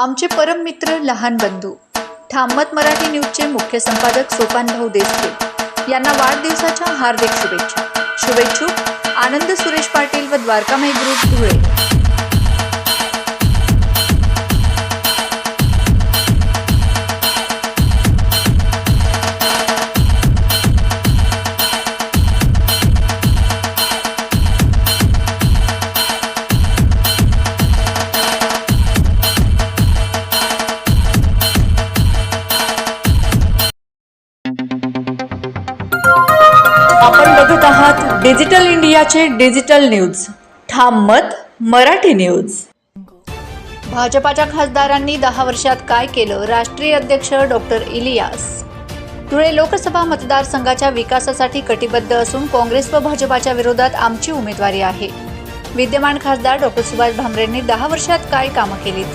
आमचे परम मित्र लहान बंधू. ठामत मराठी न्यूजचे मुख्य संपादक सोपानभाऊ देसले यांना वाढदिवसाच्या हार्दिक शुभेच्छा. शुभेच्छुक आनंद सुरेश पाटील व द्वारकामाई ग्रुप धुळे. डिजिटल इंडियाचे डिजिटल न्यूज. ठाम मत मराठी न्यूज. भाजपाच्या खासदारांनी दहा वर्षात काय केलं? राष्ट्रीय अध्यक्ष डॉक्टर इलियास. धुळे लोकसभा मतदारसंघाच्या विकासासाठी कटिबद्ध असून काँग्रेस व भाजपाच्या विरोधात आमची उमेदवारी आहे. विद्यमान खासदार डॉक्टर सुभाष भामरेंनी दहा वर्षात काय कामं केलीत?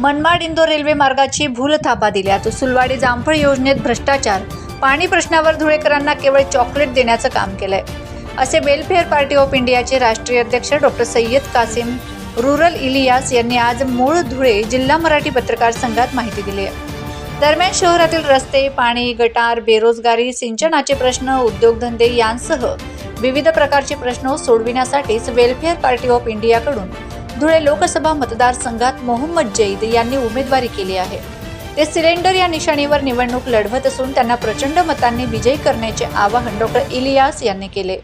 मनमाड इंदोर रेल्वे मार्गाची भूल थापा दिल्यात. सुलवाडी जामफळ योजनेत भ्रष्टाचार. पाणी प्रश्नावर धुळेकरांना केवळ चॉकलेट देण्याचं काम केलंय. असे वेलफेअर पार्टी ऑफ इंडियाचे राष्ट्रीय अध्यक्ष डॉक्टर सय्यद कासिम रुरल इलियास यांनी आज मूळ धुळे जिल्हा मराठी पत्रकार संघात माहिती दिली आहे. दरम्यान शहरातील रस्ते पाणी गटार बेरोजगारी सिंचनाचे प्रश्न उद्योगधंदे यांसह विविध प्रकारचे प्रश्न सोडविण्यासाठीच वेलफेअर पार्टी ऑफ इंडियाकडून धुळे लोकसभा मतदारसंघात मोहम्मद जैद यांनी उमेदवारी केली आहे. ते सिलेंडर या निशाणीवर निवडणूक लढवत असून त्यांना प्रचंड मतांनी विजयी करण्याचे आवाहन डॉक्टर इलियास यांनी केले.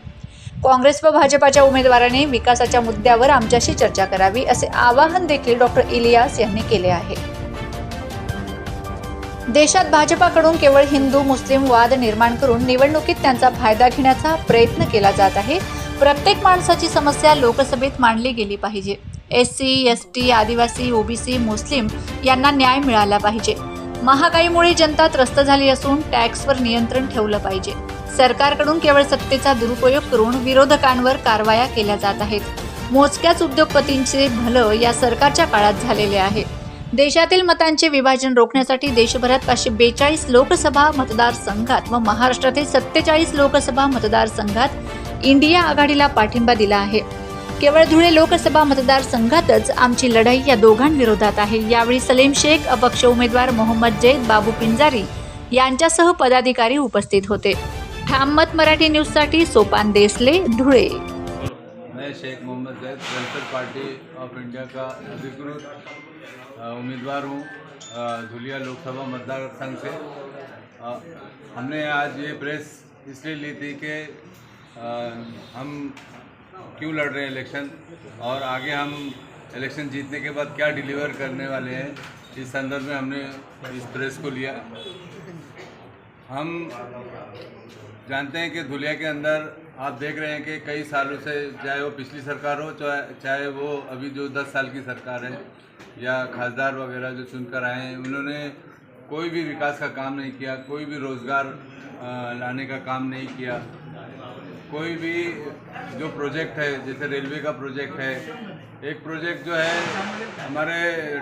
काँग्रेस व भाजपाच्या उमेदवारांनी विकासाच्या मुद्द्यावर आमच्याशी चर्चा करावी असे आवाहन देखील डॉक्टर इलियास यांनी केले आहे. देशात भाजपाकडून केवळ हिंदू मुस्लिम वाद निर्माण करून निवडणुकीत त्यांचा फायदा घेण्याचा प्रयत्न केला जात आहे. प्रत्येक माणसाची समस्या लोकसभेत मांडली गेली पाहिजे. एस सी एस टी आदिवासी ओबीसी मुस्लिम यांना न्याय मिळाला पाहिजे. महागाईमुळे जनता त्रस्त झाली असून टॅक्सवर नियंत्रण ठेवलं पाहिजे. सरकारकडून केवळ सत्तेचा दुरुपयोग करून विरोधकांवर कारवाया केल्या जात आहेत. मोजक्याच उद्योगपतींचे भलं या सरकारच्या काळात झालेले आहे. देशातील मतांचे विभाजन रोखण्यासाठी देशभरात पाचशे बेचाळीस लोकसभा मतदारसंघात व महाराष्ट्रातील सत्तेचाळीस लोकसभा मतदारसंघात इंडिया आघाडीला पाठिंबा दिला आहे. केवळ धुळे लोकसभा मतदारसंघातच आमची लढाई या दोघांविरोधात आहे. यावेळी सलीम शेख अपक्ष उमेदवार मोहम्मद जैद बाबू पिंजारी यांच्यासह पदाधिकारी उपस्थित होते. ठाममत मराठी न्यूज़ न्यूजसाठी सोपान देसले धुळे. मैं Sheikh Mohammad Zaid welfare party of India का अधिकृत उम्मीदवार हूँ धुलिया लोकसभा मतदार संघ से। अ, हमने आज ये प्रेस इसलिए ली थी कि हम क्यों लड़ रहे हैं इलेक्शन और आगे हम इलेक्शन जीतने के बाद क्या डिलीवर करने वाले हैं इस संदर्भ में हमने इस प्रेस को लिया। हम जानते हैं कि धुलिया के अंदर आप देख रहे हैं कि कई सालों से चाहे वो पिछली सरकार हो, चाहे वो अभी जो दस साल की सरकार है, या खासदार वगैरह जो चुनकर आए हैं, उन्होंने कोई भी विकास का काम नहीं किया, कोई भी रोज़गार लाने का काम नहीं किया। कोई भी जो प्रोजेक्ट है, जैसे रेलवे का प्रोजेक्ट है, एक प्रोजेक्ट जो है, हमारे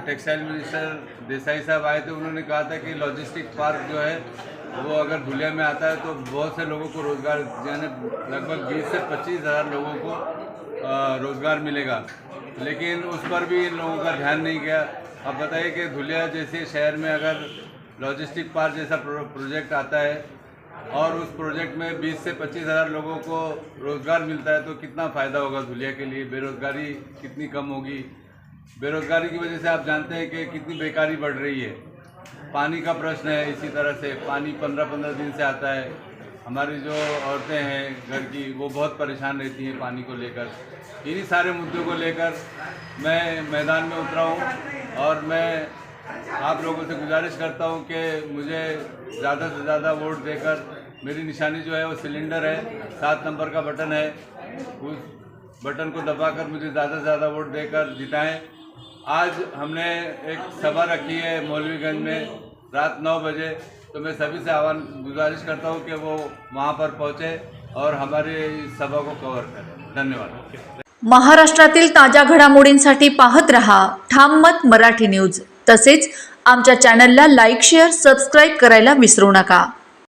टेक्सटाइल मिनिस्टर देसाई साहब आए थे, उन्होंने कहा था कि लॉजिस्टिक पार्क जो है वो अगर धुलिया में आता है तो बहुत से लोगों को रोज़गार यानी लगभग 20 से पच्चीस हज़ार लोगों को रोज़गार मिलेगा। लेकिन उस पर भी इन लोगों का ध्यान नहीं गया। अब बताइए कि धुलिया जैसे शहर में अगर लॉजिस्टिक पार्क जैसा प्रो, प्रोजेक्ट आता है और उस प्रोजेक्ट में 20 से पच्चीस हज़ार लोगों को रोज़गार मिलता है तो कितना फ़ायदा होगा धुलिया के लिए? बेरोज़गारी कितनी कम होगी? बेरोज़गारी की वजह से आप जानते हैं कि कितनी बेकारी बढ़ रही है। पानी का प्रश्न है, इसी तरह से पानी पंद्रह पंद्रह दिन से आता है। हमारी जो औरतें हैं घर की, वो बहुत परेशान रहती हैं पानी को लेकर। इन्हीं सारे मुद्दों को लेकर मैं मैदान में उतरा हूँ और मैं आप लोगों से गुजारिश करता हूँ कि मुझे ज़्यादा से ज़्यादा वोट देकर मेरी निशानी जो है वो सिलेंडर है, सात नंबर का बटन है। उस बटन को दबाकर मुझे ज़्यादा से ज़्यादा वोट देकर जिताएँ। आज हमने एक सभा रखी है मौलवीगंज में रात नौ बजे। तो मैं सभी से आह्वान गुजारिश करता हूँ कि वो वहाँ पर पहुँचे और हमारे सभा को कवर करें। धन्यवाद। महाराष्ट्रातील ताज्या घडामोडींसाठी पाहत रहा ठाम मत मराठी न्यूज. तसेच आमच्या चॅनलला लाईक शेअर सबस्क्राईब करायला विसरू नका.